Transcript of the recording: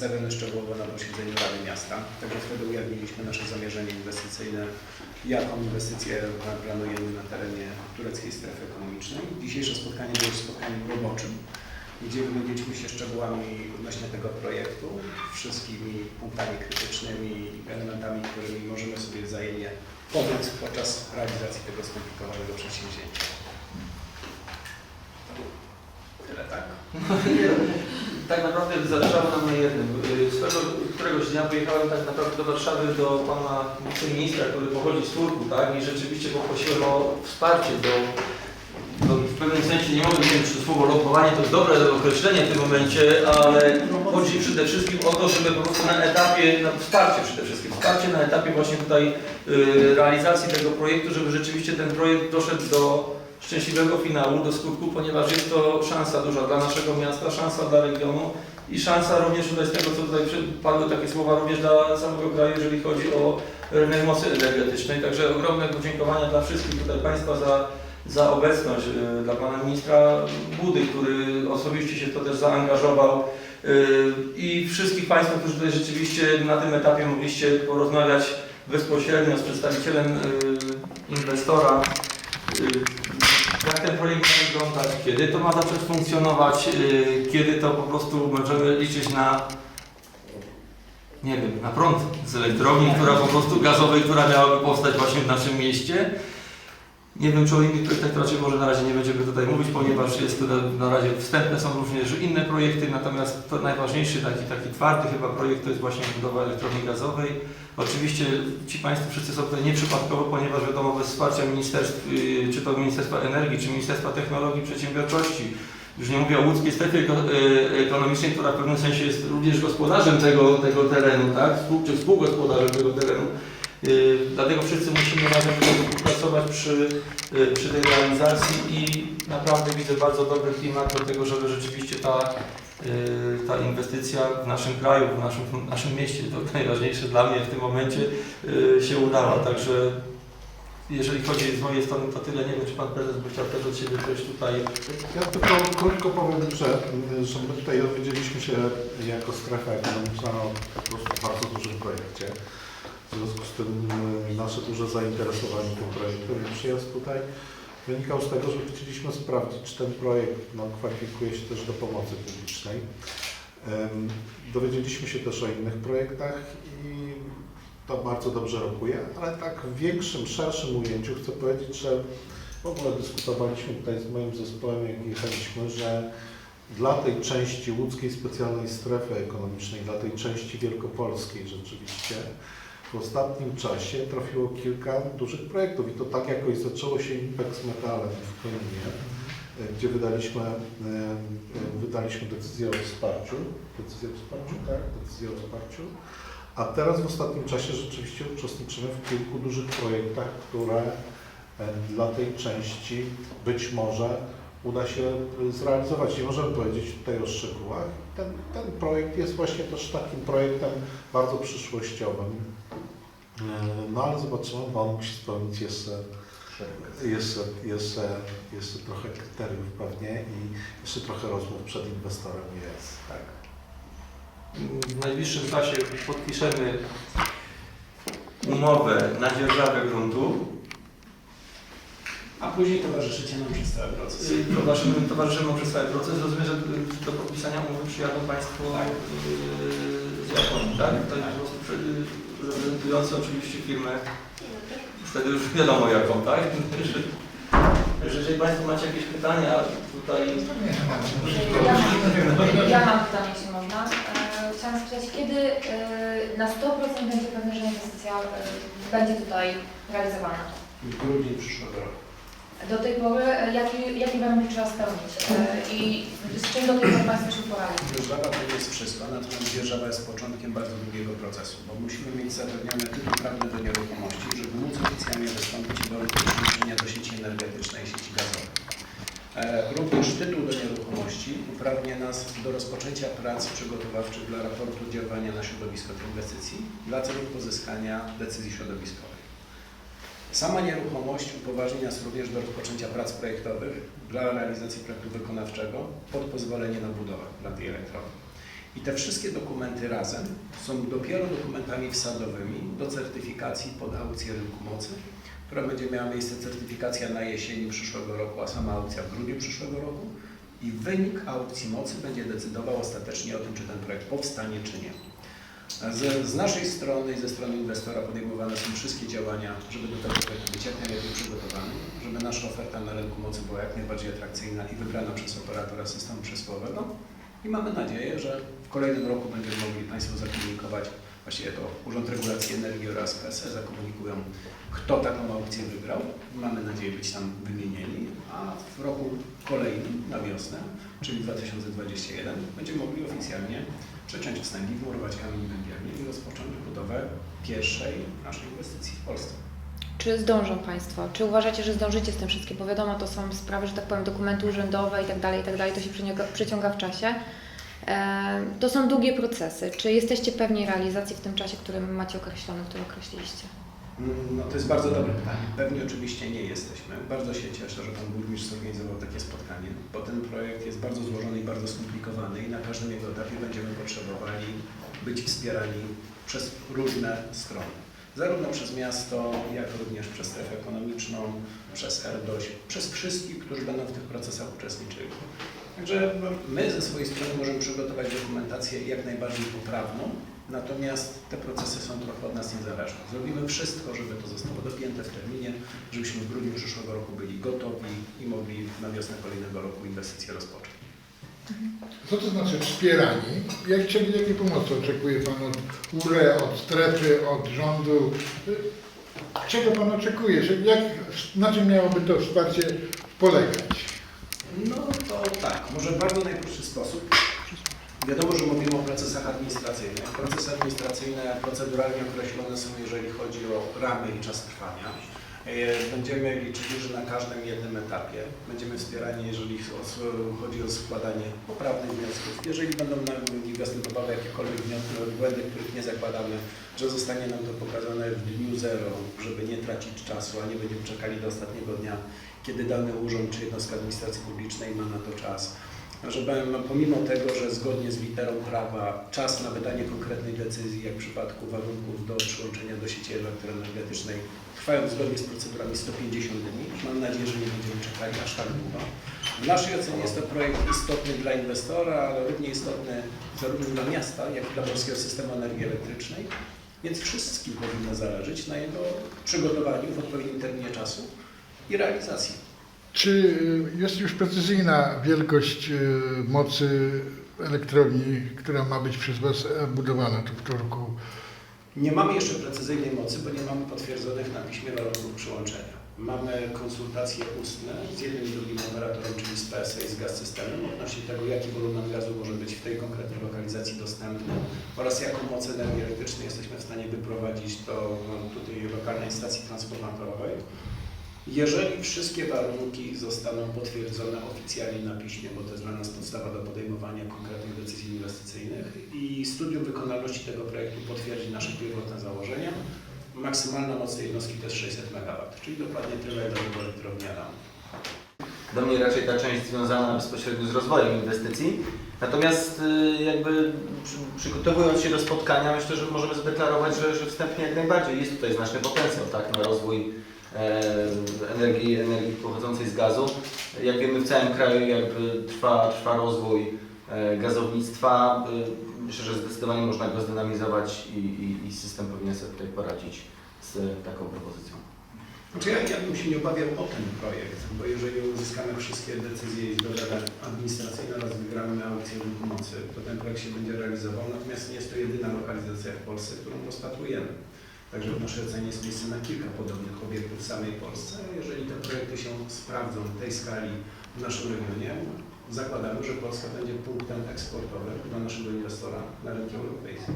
przedstawiony szczegółowo na posiedzeniu Rady Miasta. Także wtedy ujawniliśmy nasze zamierzenie inwestycyjne, jaką inwestycję planujemy na terenie tureckiej strefy ekonomicznej. Dzisiejsze spotkanie było spotkaniem roboczym, gdzie wymieniliśmy się szczegółami odnośnie tego projektu, wszystkimi punktami krytycznymi, elementami, którymi możemy sobie wzajemnie pomóc podczas realizacji tego skomplikowanego przedsięwzięcia. Tyle, tak? Tak naprawdę zależało nam na jednym. Swego któregoś dnia pojechałem tak naprawdę do Warszawy do pana wiceministra, który pochodzi z Turku, tak? I rzeczywiście poprosiłem o wsparcie do, do w pewnym sensie nie mogę powiedzieć, czy słowo lokowanie to jest dobre określenie w tym momencie, ale chodzi przede wszystkim o to, żeby po prostu na etapie, na wsparcie przede wszystkim, wsparcie na etapie właśnie tutaj y, realizacji tego projektu, żeby rzeczywiście ten projekt doszedł do szczęśliwego finału, do skutku, ponieważ jest to szansa duża dla naszego miasta, szansa dla regionu i szansa również tutaj z tego, co tutaj padły takie słowa, również dla samego kraju, jeżeli chodzi o rynek mocy energetycznej. Także ogromne podziękowania dla wszystkich tutaj Państwa za, za obecność, y, dla Pana Ministra Budy, który osobiście się w to też zaangażował y, i wszystkich Państwa, którzy tutaj rzeczywiście na tym etapie mogliście porozmawiać bezpośrednio z przedstawicielem y, inwestora. Y, jak ten projekt ma wyglądać, kiedy to ma zacząć funkcjonować, yy, kiedy to po prostu możemy liczyć na, nie wiem, na prąd z elektrowni, która po prostu gazowej, która miałaby powstać właśnie w naszym mieście. Nie wiem, czy o innych projektach to raczej może na razie nie będziemy tutaj mówić, ponieważ jest to na, razie wstępne są również inne projekty, natomiast to najważniejszy taki, taki twardy chyba projekt to jest właśnie budowa elektrowni gazowej. Oczywiście ci Państwo wszyscy są tutaj nieprzypadkowo, ponieważ wiadomo bez wsparcia ministerstw, yy, czy to Ministerstwa Energii, czy Ministerstwa Technologii i Przedsiębiorczości, już nie mówię o łódzkiej strefie yy, ekonomicznej, która w pewnym sensie jest również gospodarzem tego, tego terenu, tak? Współ, czy współgospodarzem tego terenu. Yy, Dlatego wszyscy musimy razem współpracować przy, yy, przy tej realizacji i naprawdę widzę bardzo dobry klimat do tego, żeby rzeczywiście ta, yy, ta inwestycja w naszym kraju, w naszym, w naszym mieście, to najważniejsze dla mnie w tym momencie, się udała. Także jeżeli chodzi z mojej strony to tyle. Nie wiem, czy Pan Prezes by chciał też od siebie coś tutaj Ja tylko krótko powiem, że, że my tutaj dowiedzieliśmy się jako strefa ekonomiczna o po prostu bardzo dużym projekcie. W związku z tym y, nasze duże zainteresowanie tym projektem i przyjazd tutaj wynikał z tego, że chcieliśmy sprawdzić, czy ten projekt no, kwalifikuje się też do pomocy publicznej. Dowiedzieliśmy się też o innych projektach i to bardzo dobrze rokuje, ale tak w większym, szerszym ujęciu chcę powiedzieć, że w ogóle dyskutowaliśmy tutaj z moim zespołem, jak jechaliśmy, że dla tej części łódzkiej specjalnej strefy ekonomicznej, dla tej części wielkopolskiej rzeczywiście, w ostatnim czasie trafiło kilka dużych projektów i to tak jakoś zaczęło się Impex Metalem w Koninie, e, gdzie wydaliśmy, e, e, wydaliśmy decyzję o wsparciu, decyzję o wsparciu, tak, decyzję o wsparciu, a teraz w ostatnim czasie rzeczywiście uczestniczymy w kilku dużych projektach, które dla tej części być może uda się e, zrealizować. Nie możemy powiedzieć tutaj o szczegółach. Ten, ten projekt jest właśnie też takim projektem bardzo przyszłościowym. E, No ale zobaczymy, bo on musi spełnić jeszcze, jeszcze, jeszcze, jeszcze trochę kryteriów pewnie i jeszcze trochę rozmów przed inwestorem jest. Tak. w najbliższym czasie podpiszemy umowę na dzierżawę gruntu. A później towarzyszycie nam przez cały proces. Y, Towarzyszymy, towarzyszymy przez cały proces. Rozumiem, że y, do podpisania umowy przyjadą Państwo y, z Japonii, tak? To jest po prostu reprezentujący oczywiście firmę, wtedy już wiadomo jaką, tak? Jeżeli Państwo macie jakieś pytania tutaj... Ja, ja mam pytanie, jeśli można. E, Chciałam spytać, kiedy e, na 100% będzie pewne, że inwestycja e, będzie tutaj realizowana? W grudniu przyszłego roku. Do tej pory, e, jakie, jakie warunki trzeba spełnić e, i z czym do tej pory Państwo się poradzili? Dzierżawa to jest wszystko, natomiast dzierżawa jest początkiem bardzo długiego procesu, bo musimy mieć zapewnione tytuł prawny do nieruchomości, żeby móc oficjalnie wystąpić do podłączenia do sieci energetycznej sieci gazowej. E, Również tytuł do nieruchomości uprawnia nas do rozpoczęcia prac przygotowawczych dla raportu działania na środowisko tej inwestycji dla celów pozyskania decyzji środowiskowej. Sama nieruchomość upoważni nas również do rozpoczęcia prac projektowych dla realizacji projektu wykonawczego pod pozwolenie na budowę dla tej elektrowni. I te wszystkie dokumenty razem są dopiero dokumentami wsadowymi do certyfikacji pod aukcję rynku mocy, która będzie miała miejsce certyfikacja na jesieni przyszłego roku, a sama aukcja w grudniu przyszłego roku. I wynik aukcji mocy będzie decydował ostatecznie o tym, czy ten projekt powstanie, czy nie. Z, z naszej strony i ze strony inwestora podejmowane są wszystkie działania, żeby do tego być jak najlepiej żeby nasza oferta na rynku mocy była jak najbardziej atrakcyjna i wybrana przez operatora systemu przesyłowego. I mamy nadzieję, że w kolejnym roku będziemy mogli Państwu zakomunikować, właściwie to Urząd Regulacji Energii oraz PSE zakomunikują, kto taką aukcję wygrał. Mamy nadzieję być tam wymienieni, a w roku kolejnym, na wiosnę, czyli 2021, będziemy mogli oficjalnie przeciąć wstęgi, wmurować kamień węgielny i rozpocząć budowę pierwszej naszej inwestycji w Polsce. Czy zdążą Państwo? Czy uważacie, że zdążycie z tym wszystkim? Bo wiadomo, to są sprawy, że tak powiem, dokumenty urzędowe i tak dalej, i tak dalej, to się przeciąga, w czasie. To są długie procesy. Czy jesteście pewni realizacji w tym czasie, który macie określony, który określiliście? Mm, No to jest bardzo dobre pytanie. Pewnie oczywiście nie jesteśmy. Bardzo się cieszę, że Pan Burmistrz zorganizował takie spotkanie, bo ten projekt jest bardzo złożony i bardzo skomplikowany i na każdym jego etapie będziemy potrzebowali być wspierani przez różne strony. Zarówno przez miasto, jak również przez strefę ekonomiczną, przez RDOŚ, przez wszystkich, którzy będą w tych procesach uczestniczyli. Także no, my ze swojej strony możemy przygotować dokumentację jak najbardziej poprawną, Natomiast te procesy są trochę od nas niezależne. Zrobimy wszystko, żeby to zostało dopięte w terminie, żebyśmy w grudniu przyszłego roku byli gotowi i mogli na wiosnę kolejnego roku inwestycje rozpocząć. Co to znaczy wspieranie? Jak, jakiej pomocy oczekuje Pan od URE, od strefy, od rządu? Czego Pan oczekuje? Jak, na czym miałoby to wsparcie polegać? No może bardzo najprostszy sposób. Wiadomo, że mówimy o procesach administracyjnych. Procesy administracyjne proceduralnie określone są, jeżeli chodzi o ramy i czas trwania. E, Będziemy liczyli, że na każdym jednym etapie będziemy wspierani, jeżeli chodzi o składanie poprawnych wniosków. Jeżeli będą występowały jakiekolwiek wnioski, błędy, których nie zakładamy, że zostanie nam to pokazane w dniu zero, żeby nie tracić czasu, a nie będziemy czekali do ostatniego dnia, kiedy dany urząd czy jednostka administracji publicznej ma na to czas. Żeby no, pomimo tego, że zgodnie z literą prawa czas na wydanie konkretnej decyzji, jak w przypadku warunków do przyłączenia do sieci elektroenergetycznej, trwają zgodnie z procedurami 150 dni. Mam nadzieję, że nie będziemy czekali aż tak długo. W naszej ocenie jest to projekt istotny dla inwestora, ale równie istotny zarówno dla miasta, jak i dla polskiego systemu energii elektrycznej. Więc wszystkim powinno zależeć na jego przygotowaniu w odpowiednim terminie czasu i realizacji. Czy y, jest już precyzyjna wielkość y, mocy elektrowni, która ma być przez Was budowana tu w Turku? Nie mamy jeszcze precyzyjnej mocy, bo nie mamy potwierdzonych na piśmie warunków przyłączenia. Mamy konsultacje ustne z jednym i drugim operatorem, czyli z PSA i z gaz systemem odnośnie tego, jaki wolumen gazu może być w tej konkretnej lokalizacji dostępny oraz jaką moc energii elektrycznej jesteśmy w stanie wyprowadzić do tutaj lokalnej stacji transformatorowej. Jeżeli wszystkie warunki zostaną potwierdzone oficjalnie na piśmie, bo to jest dla nas podstawa do podejmowania konkretnych decyzji inwestycyjnych i studium wykonalności tego projektu potwierdzi nasze pierwotne założenia, maksymalna moc tej jednostki to jest 600 MW, czyli dokładnie tyle, ile do elektrownia RAM. Do mnie raczej ta część związana bezpośrednio z rozwojem inwestycji. Natomiast y, jakby przy, przygotowując się do spotkania, myślę, że możemy zadeklarować, że, że wstępnie jak najbardziej jest tutaj znaczny potencjał tak, na rozwój energii, energii pochodzącej z gazu. Jak wiemy w całym kraju jakby trwa, trwa rozwój e, gazownictwa. Y, myślę, że zdecydowanie można go zdynamizować i, i, i system powinien sobie tutaj poradzić z taką propozycją. Znaczy ja, ja bym się nie obawiał o ten projekt, bo jeżeli uzyskamy wszystkie decyzje i zgodne administracyjne oraz wygramy na aukcję rynku mocy, to ten projekt się będzie realizował, natomiast nie jest to jedyna lokalizacja w Polsce, którą rozpatrujemy. Także w naszej ocenie jest miejsce na kilka podobnych obiektów w samej Polsce. Jeżeli te projekty się sprawdzą w tej skali w naszym regionie, zakładamy, że Polska będzie punktem eksportowym dla naszego inwestora na rynku europejskim.